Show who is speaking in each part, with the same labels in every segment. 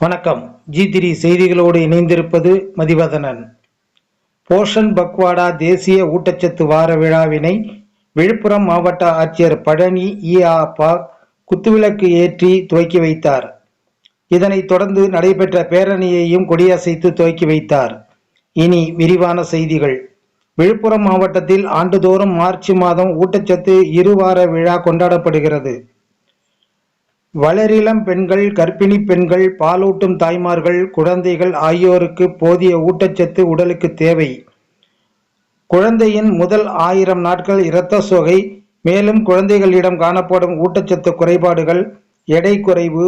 Speaker 1: வணக்கம். ஜி திரி செய்திகளோடு இணைந்திருப்பது மதிவதனன். போஷன் பக்வாடா தேசிய ஊட்டச்சத்து வார விழாவினை விழுப்புரம் மாவட்ட ஆட்சியர் பழனி இஆபா குத்துவிளக்கு ஏற்றி துவக்கி வைத்தார். இதனைத் தொடர்ந்து நடைபெற்ற பேரணியையும் கொடியசைத்து துவக்கி வைத்தார். இனி விரிவான செய்திகள். விழுப்புரம் மாவட்டத்தில் ஆண்டுதோறும் மார்ச் மாதம் ஊட்டச்சத்து இருவார விழா கொண்டாடப்படுகிறது. வளரிளம் பெண்கள் கர்ப்பிணி பெண்கள் பாலூட்டும் தாய்மார்கள் குழந்தைகள் ஆகியோருக்கு போதிய ஊட்டச்சத்து உடலுக்கு தேவை. குழந்தையின் முதல் ஆயிரம் நாட்கள் இரத்த சோகை மேலும் குழந்தைகளிடம் காணப்படும் ஊட்டச்சத்து குறைபாடுகள் எடை குறைவு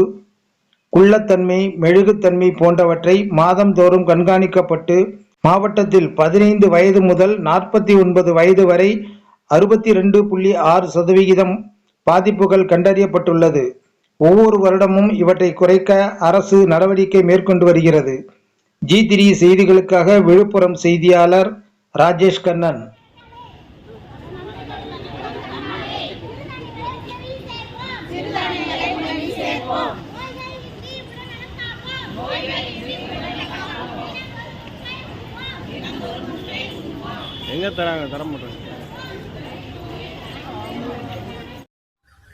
Speaker 1: குள்ளத்தன்மை மெழுகுத்தன்மை போன்றவற்றை மாதந்தோறும் கண்காணிக்கப்பட்டு மாவட்டத்தில் பதினைந்து வயது முதல் நாற்பத்தி ஒன்பது வயது வரை அறுபத்தி ரெண்டு புள்ளி ஆறு சதவிகிதம் பாதிப்புகள் கண்டறியப்பட்டுள்ளது. ஒவ்வொரு வருடமும் இவற்றை குறைக்க அரசு நடவடிக்கை மேற்கொண்டு வருகிறது. ஜி த்ரீ செய்திகளுக்காக விழுப்புரம் செய்தியாளர் ராஜேஷ் கண்ணன்.
Speaker 2: எங்க தராங்க? தர மாட்டாங்க